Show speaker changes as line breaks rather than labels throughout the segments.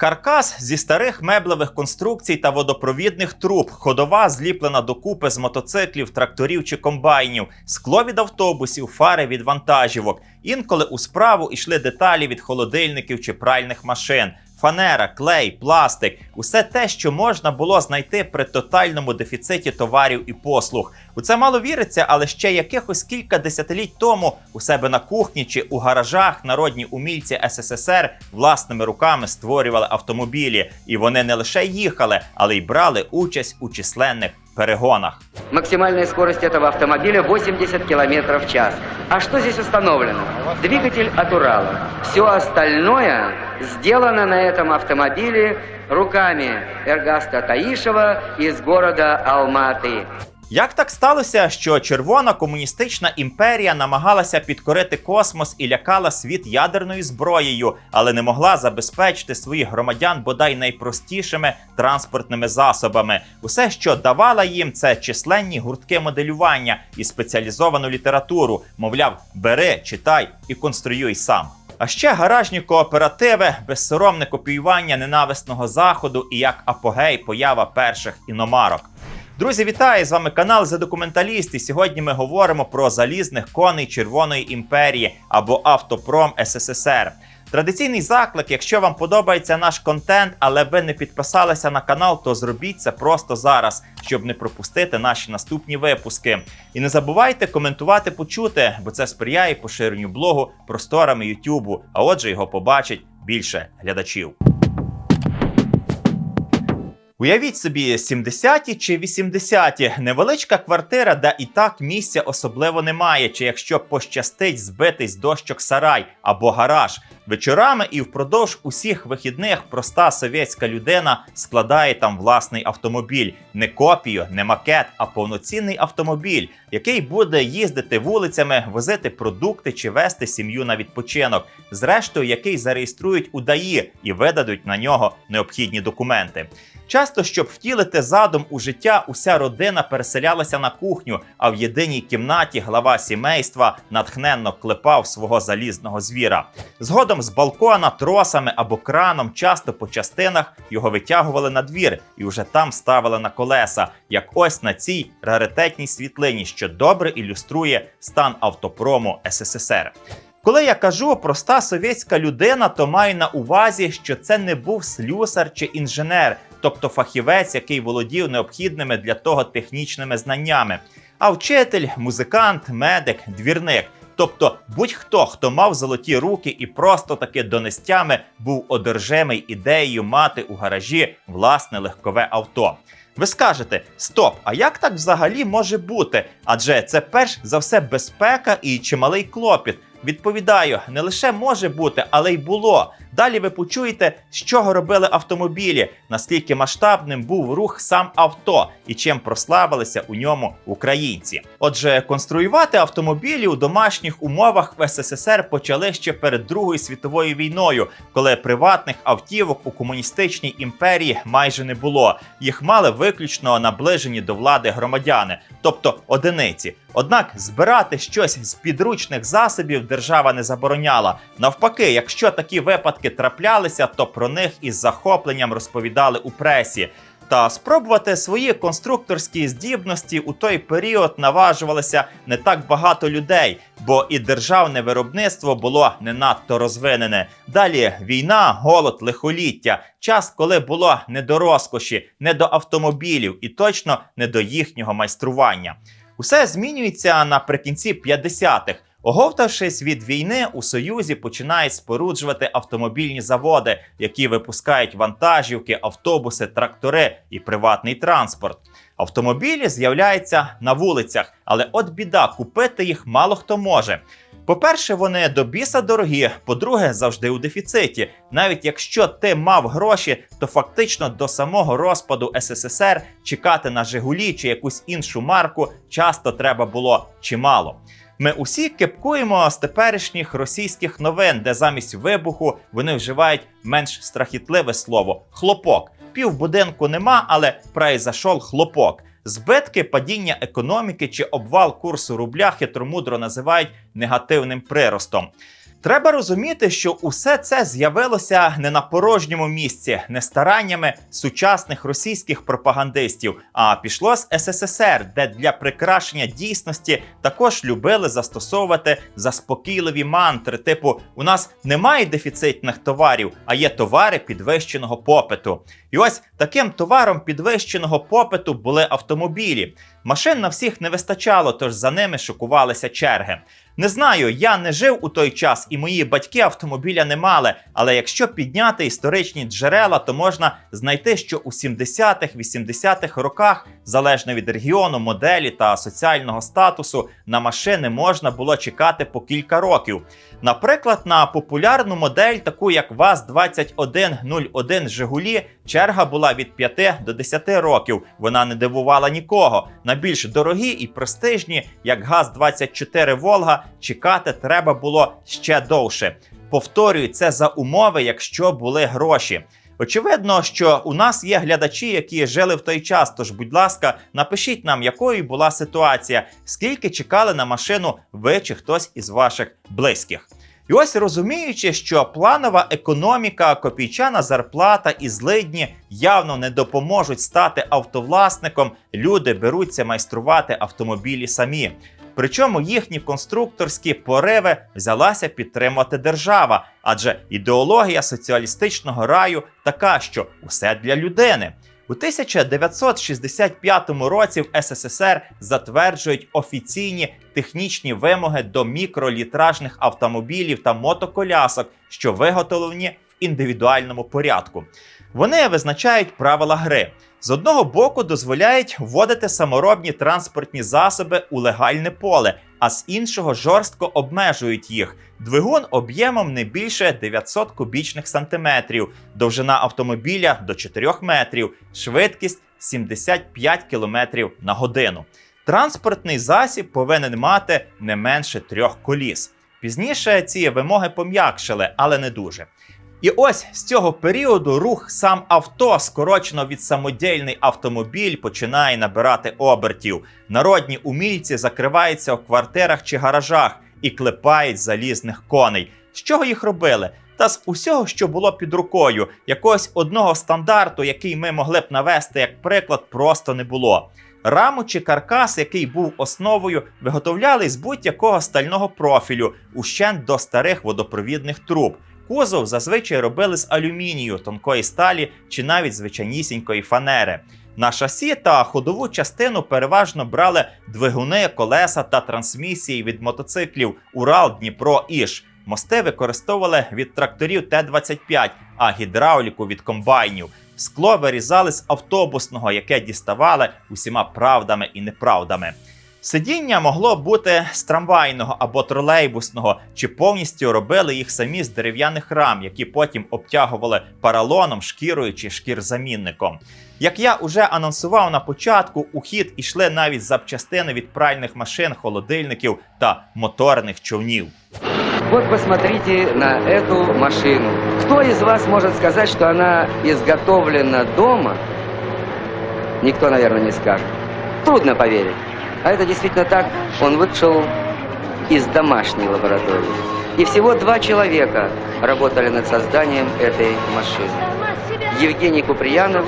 Каркас зі старих меблевих конструкцій та водопровідних труб, ходова зліплена докупи з мотоциклів, тракторів чи комбайнів, скло від автобусів, фари від вантажівок. Інколи у справу йшли деталі від холодильників чи пральних машин. Фанера, клей, пластик усе те, що можна було знайти при тотальному дефіциті товарів і послуг. У це мало віриться, але ще якихось кілька десятиліть тому у себе на кухні чи у гаражах народні умільці СССР власними руками створювали автомобілі, і вони не лише їхали, але й брали участь у численних перегонах.
Максимальная скорость этого автомобиля 80 км в час. А что здесь установлено? Двигатель от Урала. Все остальное сделано на этом автомобиле руками Эргаста Таишева из города Алматы.
Як так сталося, що червона комуністична імперія намагалася підкорити космос і лякала світ ядерною зброєю, але не могла забезпечити своїх громадян бодай найпростішими транспортними засобами? Усе, що давала їм, це численні гуртки моделювання і спеціалізовану літературу. Мовляв, бери, читай і конструюй сам. А ще гаражні кооперативи, безсоромне копіювання ненависного заходу і як апогей поява перших іномарок. Друзі, вітаю! З вами канал «За документаліст. І сьогодні ми говоримо про залізних коней Червоної імперії або Автопром СССР. Традиційний заклик, якщо вам подобається наш контент, але ви не підписалися на канал, то зробіть це просто зараз, щоб не пропустити наші наступні випуски. І не забувайте коментувати, почути, бо це сприяє поширенню блогу просторами Ютубу, а отже, його побачить більше глядачів. Уявіть собі, 70-ті чи 80-ті невеличка квартира, де і так місця особливо немає, чи якщо пощастить збитись дощок сарай або гараж. Вечорами і впродовж усіх вихідних проста совєтська людина складає там власний автомобіль, не копію, не макет, а повноцінний автомобіль, який буде їздити вулицями, возити продукти чи вести сім'ю на відпочинок, зрештою, який зареєструють у ДАІ і видадуть на нього необхідні документи. Часто, щоб втілити задум у життя, уся родина переселялася на кухню, а в єдиній кімнаті глава сімейства натхненно клепав свого залізного звіра. Згодом з балкона тросами або краном, часто по частинах його витягували на двір і вже там ставили на колеса, як ось на цій раритетній світлині, що добре ілюструє стан автопрому СССР. Коли я кажу проста совєтська людина, то маю на увазі, що це не був слюсар чи інженер, тобто фахівець, який володів необхідними для того технічними знаннями, а вчитель, музикант, медик, двірник. Тобто будь-хто, хто мав золоті руки і просто таки донестями був одержимий ідеєю мати у гаражі власне легкове авто. Ви скажете, стоп, а як так взагалі може бути? Адже це перш за все безпека і чималий клопіт. Відповідаю, не лише може бути, але й було. Далі ви почуєте, з чого робили автомобілі, наскільки масштабним був рух сам авто і чим прославилися у ньому українці. Отже, конструювати автомобілі у домашніх умовах в СССР почали ще перед Другою світовою війною, коли приватних автівок у комуністичній імперії майже не було. Їх мали виключно наближені до влади громадяни, тобто одиниці. Однак збирати щось з підручних засобів держава не забороняла. Навпаки, якщо такі випадки траплялися, то про них із захопленням розповідали у пресі. Та спробувати свої конструкторські здібності у той період наважувалося не так багато людей, бо і державне виробництво було не надто розвинене. Далі війна, голод, лихоліття, час, коли було не до розкоші, не до автомобілів і точно не до їхнього майстрування. Усе змінюється наприкінці 50-х. Оговтавшись від війни, у Союзі починають споруджувати автомобільні заводи, які випускають вантажівки, автобуси, трактори і приватний транспорт. Автомобілі з'являються на вулицях, але от біда, купити їх мало хто може. По-перше, вони до біса дорогі. По-друге, завжди у дефіциті. Навіть якщо ти мав гроші, то фактично до самого розпаду СССР чекати на Жигулі чи якусь іншу марку часто треба було чимало. Ми усі кепкуємо з теперішніх російських новин, де замість вибуху вони вживають менш страхітливе слово хлопок. Пів будинку нема, але произошов хлопок. Збитки падіння економіки чи обвал курсу рубля хитромудро називають негативним приростом. Треба розуміти, що усе це з'явилося не на порожньому місці, не стараннями сучасних російських пропагандистів, а пішло з СССР, де для прикрашення дійсності також любили застосовувати заспокійливі мантри, типу: у нас немає дефіцитних товарів, а є товари підвищеного попиту. І ось таким товаром підвищеного попиту були автомобілі. Машин на всіх не вистачало, тож за ними шокувалися черги. Не знаю, я не жив у той час, і мої батьки автомобіля не мали. Але якщо підняти історичні джерела, то можна знайти, що у 70-х, 80-х роках, залежно від регіону, моделі та соціального статусу, на машини можна було чекати по кілька років. Наприклад, на популярну модель, таку як ВАЗ-2101 Жигулі, черга була від 5 до 10 років. Вона не дивувала нікого. На більш дорогі і престижні, як ГАЗ-24 Волга, чекати треба було ще довше. Повторюю, це за умови, якщо були гроші. Очевидно, що у нас є глядачі, які жили в той час. Тож, будь ласка, напишіть нам, якою була ситуація, скільки чекали на машину ви чи хтось із ваших близьких. І ось розуміючи, що планова економіка, копійчана зарплата і злидні явно не допоможуть стати автовласником, люди беруться майструвати автомобілі самі. Причому їхні конструкторські пориви взялася підтримати держава, адже ідеологія соціалістичного раю така, що усе для людини. У 1965 році в СССР затверджують офіційні технічні вимоги до мікролітражних автомобілів та мотоколясок, що виготовлені в індивідуальному порядку. Вони визначають правила гри. З одного боку дозволяють вводити саморобні транспортні засоби у легальне поле, а з іншого жорстко обмежують їх. Двигун об'ємом не більше 900 кубічних сантиметрів, довжина автомобіля до 4 метрів, швидкість 75 км на годину. Транспортний засіб повинен мати не менше трьох коліс. Пізніше ці вимоги пом'якшили, але не дуже. І ось з цього періоду рух сам авто, скорочено від самодільний автомобіль, починає набирати обертів. Народні умільці закриваються в квартирах чи гаражах і клепають залізних коней. З чого їх робили? Та з усього, що було під рукою, якогось одного стандарту, який ми могли б навести як приклад, просто не було. Раму чи каркас, який був основою, виготовляли з будь-якого стального профілю, ущент до старих водопровідних труб. Кузов зазвичай робили з алюмінію, тонкої сталі чи навіть звичайнісінької фанери. На шасі та ходову частину переважно брали двигуни, колеса та трансмісії від мотоциклів Урал, Дніпро, Іш. Мости використовували від тракторів Т-25, а гідравліку від комбайнів. Скло вирізали з автобусного, яке діставали усіма правдами і неправдами. Сидіння могло бути з трамвайного або тролейбусного, чи повністю робили їх самі з дерев'яних рам, які потім обтягували паралоном, шкірою чи шкірзамінником. Як я уже анонсував на початку, у хід ішли навіть запчастини від пральних машин, холодильників та моторних човнів.
Вот посмотрите на эту машину. Кто из вас может сказать, что она изготовлена дома? Никто, наверное, не скажет. Трудно поверить. А это действительно так. Он вышел из домашней лаборатории. И всего два человека работали над созданием этой машины. Евгений Куприянов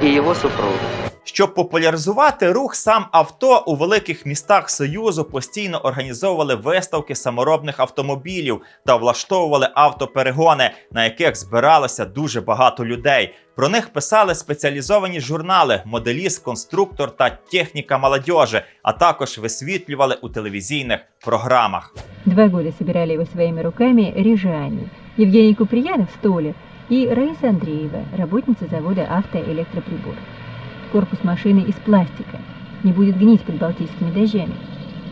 и его супруга.
Щоб популяризувати рух сам авто у великих містах Союзу постійно організовували виставки саморобних автомобілів та влаштовували автоперегони, на яких збиралося дуже багато людей. Про них писали спеціалізовані журнали Моделіст, конструктор та техніка молодежі, а також висвітлювали у телевізійних програмах.
Два года собирали его своими руками рижане. Евгений Куприянов, столер, и Раиса Андреева, работница завода «Автоэлектроприбор». Корпус машины из пластика, не будет гнить под балтийскими дождями.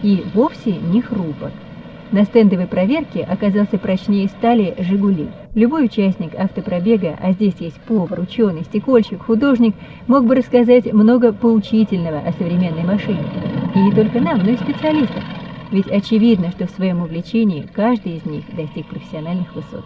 И вовсе не хрупок. На стендовой проверке оказался прочнее стали «Жигули». Любой участник автопробега, а здесь есть повар, ученый, стекольщик, художник, мог бы рассказать много поучительного о современной машине. И не только нам, но и специалистам. Ведь очевидно, что в своем увлечении каждый из них достиг профессиональных высот.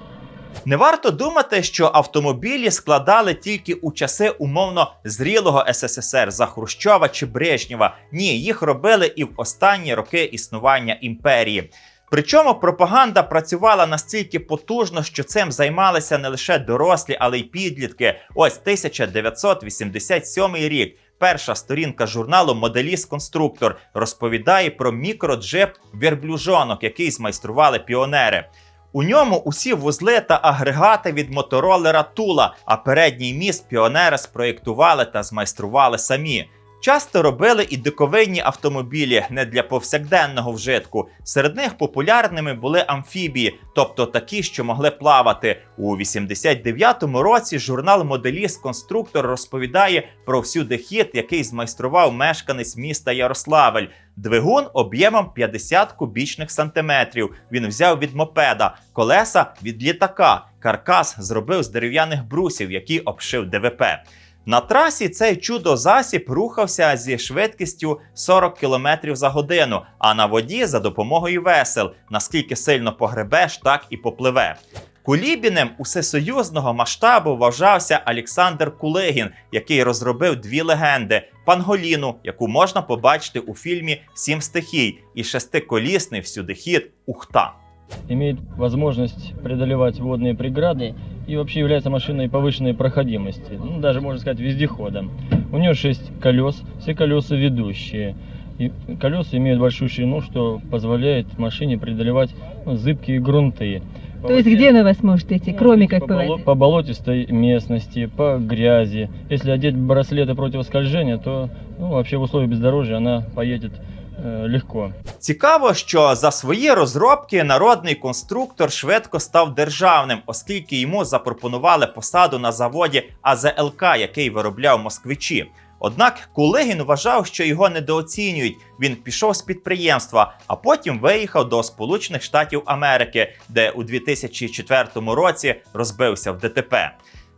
Не варто думати, що автомобілі складали тільки у часи умовно зрілого СССР за Хрущова чи Брежнєва. Ні, їх робили і в останні роки існування імперії. Причому пропаганда працювала настільки потужно, що цим займалися не лише дорослі, але й підлітки. Ось 1987 рік. Перша сторінка журналу Моделіст-конструктор розповідає про мікроджип верблюжонок, який змайстрували піонери. У ньому усі вузли та агрегати від моторолера Тула, а передній міст піонери спроєктували та змайстрували самі. Часто робили і диковинні автомобілі не для повсякденного вжитку. Серед них популярними були амфібії, тобто такі, що могли плавати. У 89-му році журнал Моделіст-конструктор розповідає про всюдихід, який змайстрував мешканець міста Ярославель. Двигун об'ємом 50 кубічних сантиметрів. Він взяв від мопеда, колеса від літака. Каркас зробив з дерев'яних брусів, які обшив ДВП. На трасі цей чудо-засіб рухався зі швидкістю 40 км за годину, а на воді за допомогою весел. Наскільки сильно погребеш, так і попливе. Кулібінем усесоюзного масштабу вважався Олександр Кулигін, який розробив дві легенди: Панголіну, яку можна побачити у фільмі Сім стихій, і шестиколісний всюдихід Ухта.
Имеет возможность преодолевать водные преграды и вообще является машиной повышенной проходимости, ну, даже можно сказать вездеходом. У нее 6 колес, все колеса ведущие. И колеса имеют большую ширину, что позволяет машине преодолевать ну, зыбкие грунты.
То есть где она вас может идти,
ну,
кроме как
по, боло- по болотистой местности, по грязи. Если одеть браслеты противоскольжения, то ну, вообще в условиях бездорожья она поедет легко.
Цікаво, що за свої розробки народний конструктор швидко став державним, оскільки йому запропонували посаду на заводі АЗЛК, який виробляв москвичі. Однак Кулигін вважав, що його недооцінюють. Він пішов з підприємства, а потім виїхав до Сполучених Штатів Америки, де у 2004 році розбився в ДТП.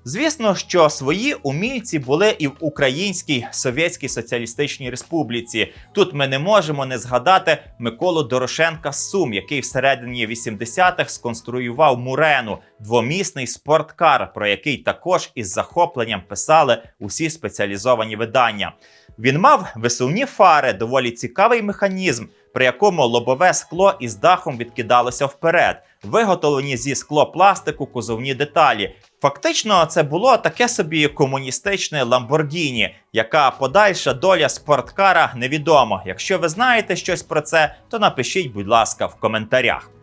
Звісно, що свої умільці були і в Українській Совєтській Соціалістичній Республіці. Тут ми не можемо не згадати Миколу Дорошенка Сум, який всередині 80-х сконструював Мурену, двомісний спорткар, про який також із захопленням писали усі спеціалізовані видання. Він мав висувні фари, доволі цікавий механізм, при якому лобове скло із дахом відкидалося вперед, виготовлені зі склопластику кузовні деталі. Фактично, це було таке собі комуністичне Ламборгіні, яка подальша доля спорткара невідома. Якщо ви знаєте щось про це, то напишіть, будь ласка, в коментарях.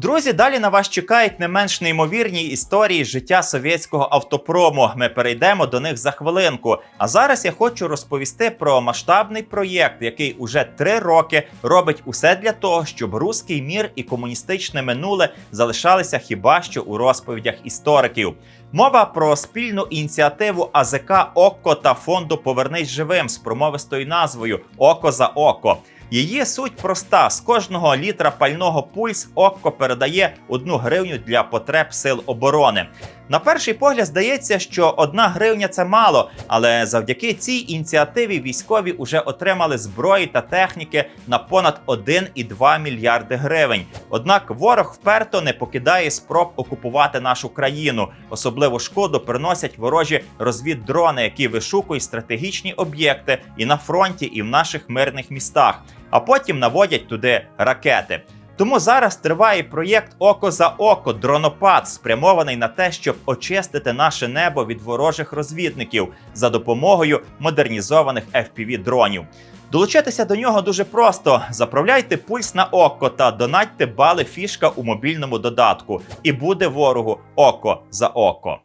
Друзі, далі на вас чекають не менш неймовірні історії життя совєтського автопрому. Ми перейдемо до них за хвилинку. А зараз я хочу розповісти про масштабний проєкт, який уже три роки робить усе для того, щоб руський мір і комуністичне минуле залишалися хіба що у розповідях істориків. Мова про спільну ініціативу АЗК ОККО та фонду Повернись живим з промовистою назвою Око за око. Її суть проста: з кожного літра пального пульс ОККО передає одну гривню для потреб сил оборони. На перший погляд здається, що одна гривня це мало, але завдяки цій ініціативі військові вже отримали зброї та техніки на понад 1,2 мільярди гривень. Однак ворог вперто не покидає спроб окупувати нашу країну. Особливу шкоду приносять ворожі розвіддрони, які вишукують стратегічні об'єкти і на фронті, і в наших мирних містах, а потім наводять туди ракети. Тому зараз триває проєкт Око за око дронопад, спрямований на те, щоб очистити наше небо від ворожих розвідників за допомогою модернізованих fpv дронів. Долучитися до нього дуже просто: заправляйте пульс на око та донатьте бали фішка у мобільному додатку, і буде ворогу око за око.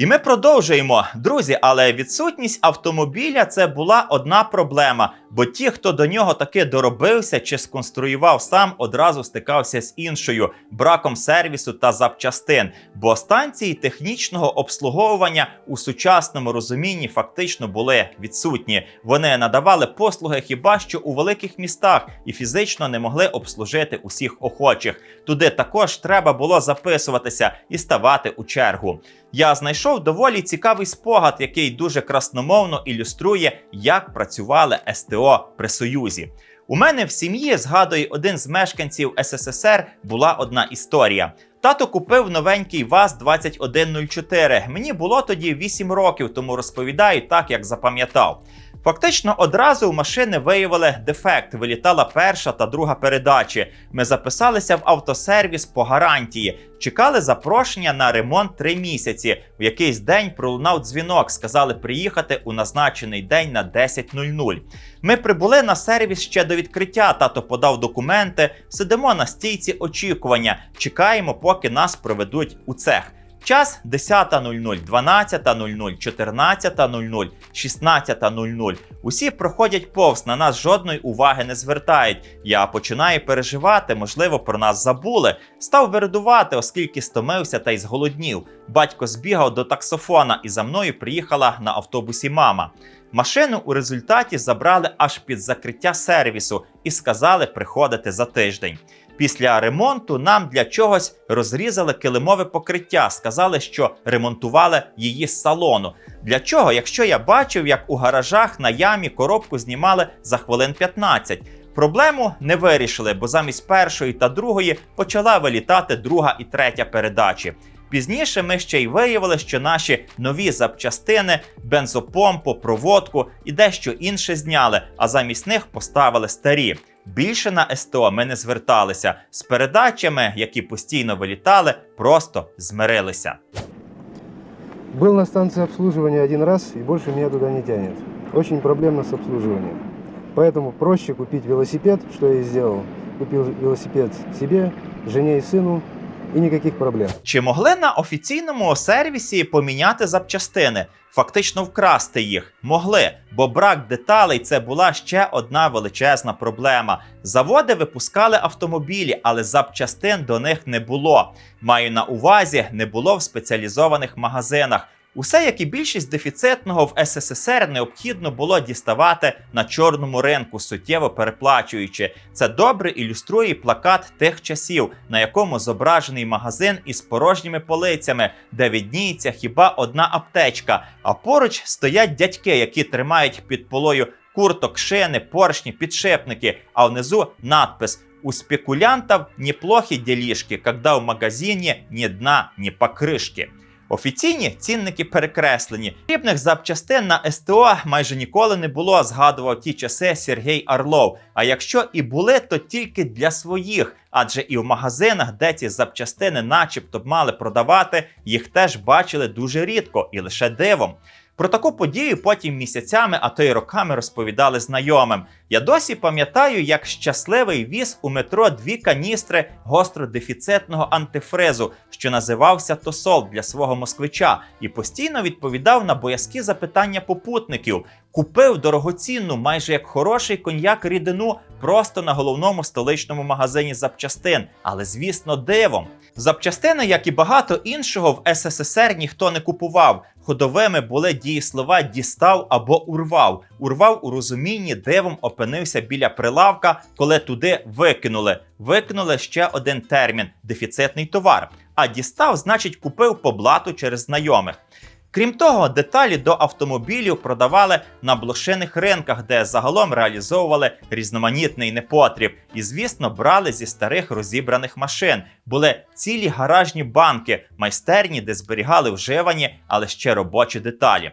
І ми продовжуємо, друзі. Але відсутність автомобіля це була одна проблема. Бо ті, хто до нього таки доробився чи сконструював сам, одразу стикався з іншою браком сервісу та запчастин. Бо станції технічного обслуговування у сучасному розумінні фактично були відсутні. Вони надавали послуги хіба що у великих містах і фізично не могли обслужити усіх охочих. Туди також треба було записуватися і ставати у чергу. Я знайшов доволі цікавий спогад, який дуже красномовно ілюструє, як працювали СТО при Союзі. У мене в сім'ї, згадує один з мешканців СССР, була одна історія. Тато купив новенький ВАЗ-2104. Мені було тоді 8 років, тому розповідаю так, як запам'ятав. Фактично одразу у машини виявили дефект. Вилітала перша та друга передачі. Ми записалися в автосервіс по гарантії. Чекали запрошення на ремонт три місяці. В якийсь день пролунав дзвінок. Сказали приїхати у назначений день на 10.00. Ми прибули на сервіс ще до відкриття. Тато подав документи. Сидимо на стійці очікування. Чекаємо, поки нас проведуть у цех. Час 10.00, 12.00, 14.00, 16.00. Усі проходять повз, на нас жодної уваги не звертають. Я починаю переживати, можливо, про нас забули. Став виридувати, оскільки стомився та й зголоднів. Батько збігав до таксофона, і за мною приїхала на автобусі мама. Машину у результаті забрали аж під закриття сервісу і сказали приходити за тиждень. Після ремонту нам для чогось розрізали килимове покриття. Сказали, що ремонтували її з салону. Для чого, якщо я бачив, як у гаражах на ямі коробку знімали за хвилин 15. Проблему не вирішили, бо замість першої та другої почала вилітати друга і третя передачі. Пізніше ми ще й виявили, що наші нові запчастини, бензопомпу, проводку і дещо інше зняли, а замість них поставили старі. Більше на СТО ми не зверталися з передачами, які постійно вилітали, просто змирилися.
Был на станции обслуживания один раз и больше меня туда не тянет. Очень проблемно с обслуживанием. Поэтому проще купить велосипед, что я и сделал. Купил велосипед себе, жене и сыну, и никаких проблем.
Чи могли на офіційному сервісі поміняти запчастини? Фактично вкрасти їх могли, бо брак деталей це була ще одна величезна проблема. Заводи випускали автомобілі, але запчастин до них не було. Маю на увазі, не було в спеціалізованих магазинах. Усе, як і більшість дефіцитного в СССР, необхідно було діставати на чорному ринку, суттєво переплачуючи. Це добре ілюструє плакат тих часів, на якому зображений магазин із порожніми полицями, де відніється хіба одна аптечка. А поруч стоять дядьки, які тримають під полою курток, шини, поршні, підшипники, а внизу надпис. У спекулянтов неплохі делишки, когда в магазині ні дна, ні покришки. Офіційні цінники перекреслені. Рібних запчастин на СТО майже ніколи не було, згадував ті часи Сергій Орлов. А якщо і були, то тільки для своїх, адже і в магазинах, де ці запчастини, начебто, б мали продавати, їх теж бачили дуже рідко і лише дивом. Про таку подію потім місяцями, а то й роками розповідали знайомим. Я досі пам'ятаю, як щасливий віз у метро дві каністри гостродефіцитного антифризу, що називався Тосол для свого москвича, і постійно відповідав на боязкі запитання попутників. Купив дорогоцінну, майже як хороший коньяк рідину, просто на головному столичному магазині запчастин, але звісно, дивом. Запчастини, як і багато іншого, в СССР ніхто не купував. Ходовими були дієслова дістав або урвав. Урвав у розумінні дивом опинився біля прилавка, коли туди викинули. Викинули ще один термін дефіцитний товар. А дістав, значить, купив по блату через знайомих. Крім того, деталі до автомобілів продавали на блошиних ринках, де загалом реалізовували різноманітний непотріб, і, звісно, брали зі старих розібраних машин. Були цілі гаражні банки, майстерні, де зберігали вживані, але ще робочі деталі.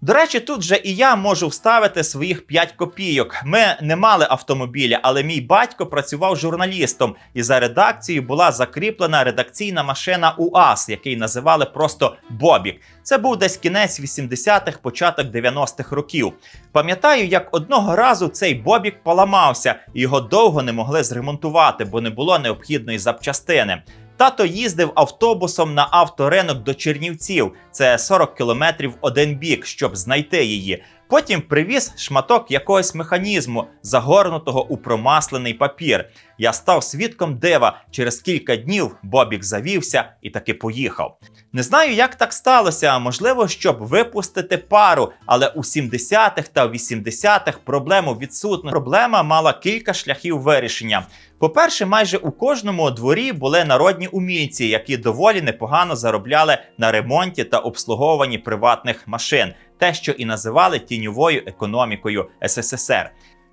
До речі, тут же і я можу вставити своїх 5 копійок. Ми не мали автомобіля, але мій батько працював журналістом, і за редакцією була закріплена редакційна машина УАЗ, який називали просто Бобік. Це був десь кінець 80-х, початок 90-х років. Пам'ятаю, як одного разу цей Бобік поламався, і його довго не могли зремонтувати, бо не було необхідної запчастини. Тато їздив автобусом на авторинок до Чернівців. Це 40 кілометрів один бік, щоб знайти її. Потім привіз шматок якогось механізму, загорнутого у промаслений папір. Я став свідком дива. Через кілька днів Бобік завівся і таки поїхав. Не знаю, як так сталося. Можливо, щоб випустити пару, але у 70-х та 80-х проблему відсутна. Проблема мала кілька шляхів вирішення. По-перше, майже у кожному дворі були народні умільці, які доволі непогано заробляли на ремонті та обслуговуванні приватних машин, те, що і називали тіньовою економікою СССР.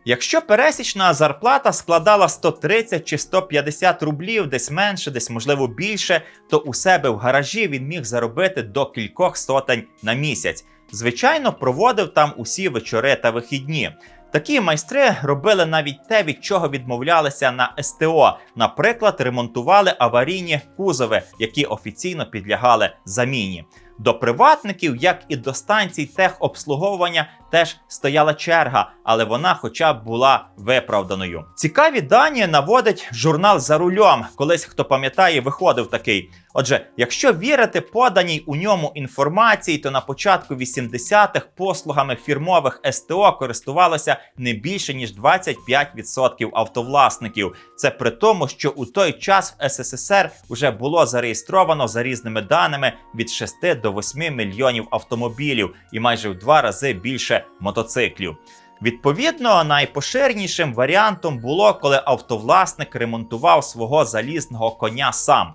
Якщо пересічна зарплата складала 130 чи 150 рублів, десь менше, десь можливо більше, то у себе в гаражі він міг заробити до кількох сотень на місяць. Звичайно, проводив там усі вечори та вихідні. Такі майстри робили навіть те, від чого відмовлялися на СТО. Наприклад, ремонтували аварійні кузови, які офіційно підлягали заміні. До приватників, як і до станцій техобслуговування, теж стояла черга, але вона хоча б була виправданою. Цікаві дані наводить журнал за рулем. Колись хто пам'ятає, виходив такий. Отже, якщо вірити поданій у ньому інформації, то на початку 80-х послугами фірмових СТО користувалося не більше ніж 25% автовласників. Це при тому, що у той час в СССР вже було зареєстровано за різними даними від 6 до 8 мільйонів автомобілів і майже в два рази більше мотоциклів. Відповідно, найпоширенішим варіантом було, коли автовласник ремонтував свого залізного коня сам.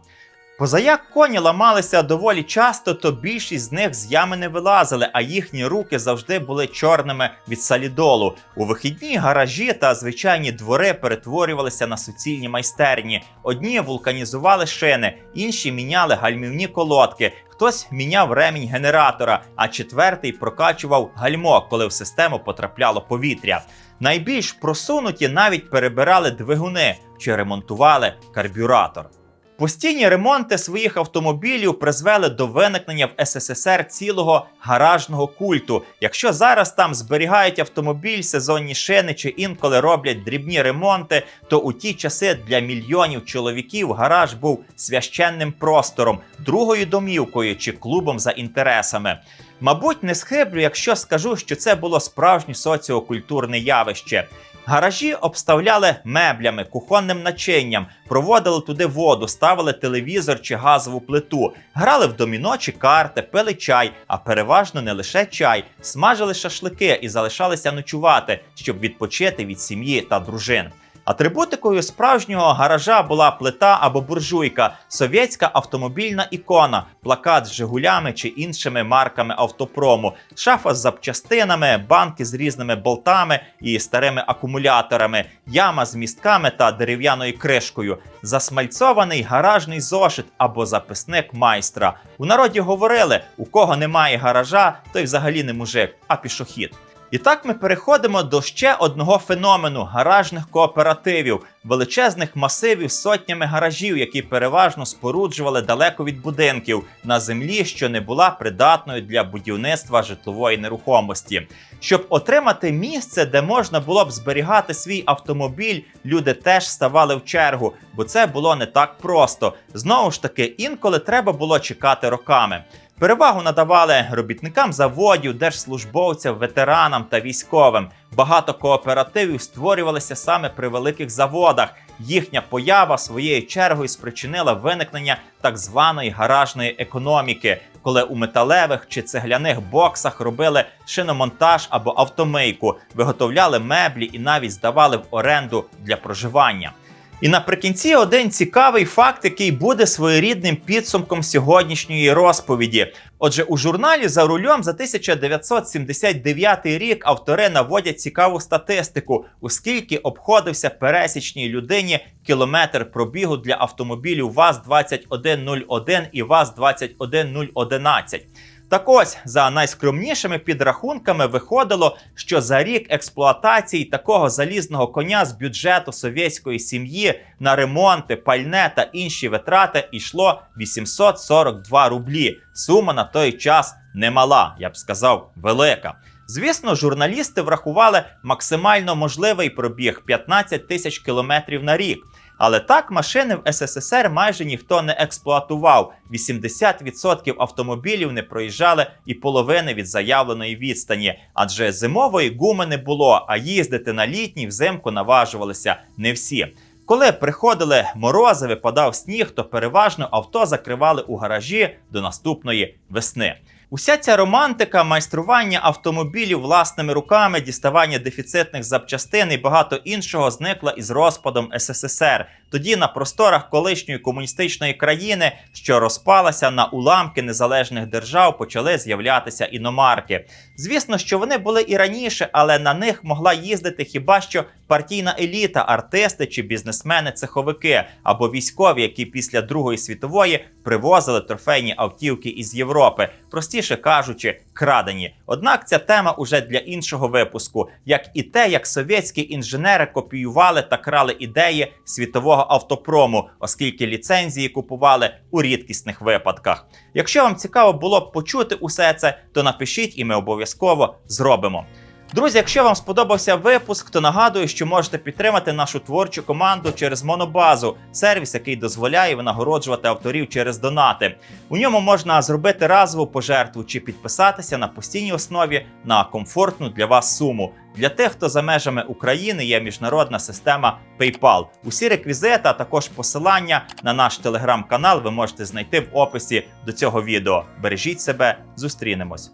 Позаяк коні ламалися доволі часто, то більшість з них з ями не вилазили, а їхні руки завжди були чорними від салідолу. У вихідні гаражі та звичайні двори перетворювалися на суцільні майстерні. Одні вулканізували шини, інші міняли гальмівні колодки. Хтось міняв ремінь генератора, а четвертий прокачував гальмо, коли в систему потрапляло повітря. Найбільш просунуті навіть перебирали двигуни чи ремонтували карбюратор. Постійні ремонти своїх автомобілів призвели до виникнення в СССР цілого гаражного культу. Якщо зараз там зберігають автомобіль, сезонні шини чи інколи роблять дрібні ремонти, то у ті часи для мільйонів чоловіків гараж був священним простором, другою домівкою чи клубом за інтересами. Мабуть, не схиблю, якщо скажу, що це було справжнє соціокультурне явище. Гаражі обставляли меблями, кухонним начинням, проводили туди воду, ставили телевізор чи газову плиту, грали в доміно чи карти, пили чай, а переважно не лише чай, смажили шашлики і залишалися ночувати, щоб відпочити від сім'ї та дружин. Атрибутикою справжнього гаража була плита або буржуйка, совєтська автомобільна ікона, плакат з Жигулями чи іншими марками автопрому, шафа з запчастинами, банки з різними болтами і старими акумуляторами, яма з містками та дерев'яною кришкою, засмальцований гаражний зошит або записник майстра. У народі говорили: у кого немає гаража, той взагалі не мужик, а пішохід. І так ми переходимо до ще одного феномену гаражних кооперативів, величезних масивів сотнями гаражів, які переважно споруджували далеко від будинків на землі, що не була придатною для будівництва житлової нерухомості. Щоб отримати місце, де можна було б зберігати свій автомобіль, люди теж ставали в чергу, бо це було не так просто. Знову ж таки, інколи треба було чекати роками. Перевагу надавали робітникам заводів, держслужбовцям, ветеранам та військовим. Багато кооперативів створювалися саме при великих заводах. Їхня поява своєю чергою спричинила виникнення так званої гаражної економіки, коли у металевих чи цегляних боксах робили шиномонтаж або автомийку, виготовляли меблі і навіть здавали в оренду для проживання. І наприкінці один цікавий факт, який буде своєрідним підсумком сьогоднішньої розповіді. Отже, у журналі за рулем за 1979 рік автори наводять цікаву статистику, оскільки обходився пересічній людині кілометр пробігу для автомобілів ВАЗ-2101 і ВАЗ-21011. Так ось, за найскромнішими підрахунками, виходило, що за рік експлуатації такого залізного коня з бюджету совєтської сім'ї на ремонти, пальне та інші витрати йшло 842 рублі. Сума на той час немала, я б сказав, велика. Звісно, журналісти врахували максимально можливий пробіг 15 тисяч кілометрів на рік. Але так машини в СССР майже ніхто не експлуатував. 80% автомобілів не проїжджали і половини від заявленої відстані, адже зимової гуми не було, а їздити на літній взимку наважувалися не всі. Коли приходили морози, випадав сніг, то переважно авто закривали у гаражі до наступної весни. Уся ця романтика, майстрування автомобілів власними руками, діставання дефіцитних запчастин і багато іншого зникла із розпадом СССР. Тоді на просторах колишньої комуністичної країни, що розпалася на уламки незалежних держав, почали з'являтися іномарки. Звісно, що вони були і раніше, але на них могла їздити хіба що партійна еліта, артисти чи бізнесмени-цеховики або військові, які після Другої світової привозили трофейні автівки із Європи, простіше кажучи, крадені. Однак ця тема уже для іншого випуску, як і те, як совєтські інженери копіювали та крали ідеї світового автопрому, оскільки ліцензії купували у рідкісних випадках. Якщо вам цікаво було б почути усе це, то напишіть, і ми обов'язково зробимо. Друзі, якщо вам сподобався випуск, то нагадую, що можете підтримати нашу творчу команду через Монобазу, сервіс, який дозволяє винагороджувати авторів через донати. У ньому можна зробити разову пожертву чи підписатися на постійній основі на комфортну для вас суму. Для тих, хто за межами України є міжнародна система PayPal. Усі реквізити, а також посилання на наш телеграм-канал ви можете знайти в описі до цього відео. Бережіть себе, зустрінемось.